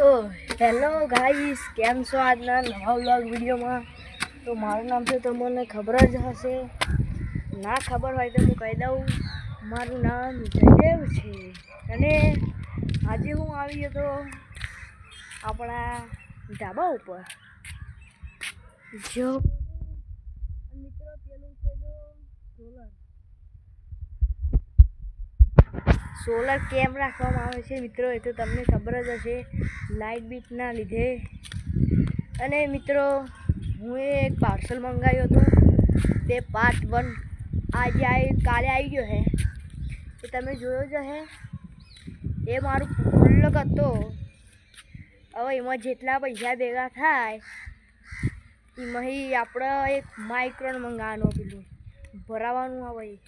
તો hello guys, કેમ છો આજના નવા વ્લોગ વિડીયોમાં? તો મારું નામ તો તમને ખબર જ હશે. ના ખબર હોય તો હું કહી દઉં. મારું નામ જયદેવ છે. અને આજે હું આવી હતો આપણા ધાબા ઉપર. જો, મિત્રો, પેલું છે જો સોલર સોલર કેમ રાખવામાં આવે છે મિત્રો? એ તો તમને ખબર જ હશે લાઇટ બીટના લીધે. અને મિત્રો, હું એક પાર્સલ મંગાવ્યું હતું. તે પાર્ટ વન આજે આવી કાલે આવી ગયો હે. એ તમે જોયો જ હે? એ મારું ફૂલક હતો. હવે એમાં જેટલા પૈસા ભેગા થાય એમાં આપણે એક માઇક્રોન મંગાવવાનું પેલું ભરાવાનું આવે.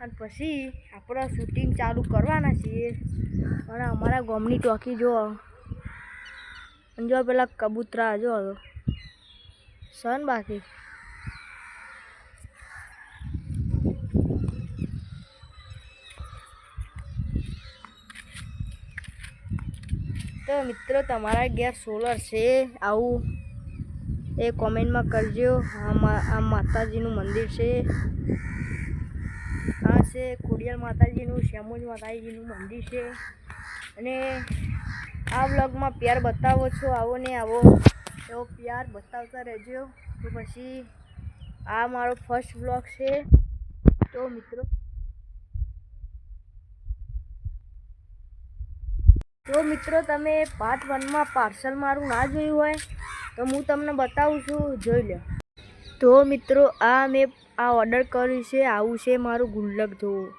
અને પછી આપણે શૂટિંગ ચાલુ કરવાના છીએ. અને અમારા ગામની ટોકી જો, અને જો પેલા કબૂતરા જો સન બાકી. તો મિત્રો, તમારા ગેર સોલર છે આવું, એ કોમેન્ટમાં કરજો. આ માતાજીનું મંદિર છે. આ છે ખોડિયાર માતાજીનું, શ્યામોજ માતાજીનું મંદિર છે. અને આ બ્લોગમાં પ્યાર બતાવો છો, આવો ને આવો. એવો પ્યાર બતાવતા રહેજો. તો પછી આ મારો ફર્સ્ટ બ્લોગ છે. તો મિત્રો તો મિત્રો તમે પાર્ટ વનમાં પાર્સલ મારું ના જોયું હોય, તો હું તમને બતાવું છું. જોઈ લો તો મિત્રો આ મેં આ ઓર્ડર કર્યું છે આવું છે મારું ગુલ્લક જોવું.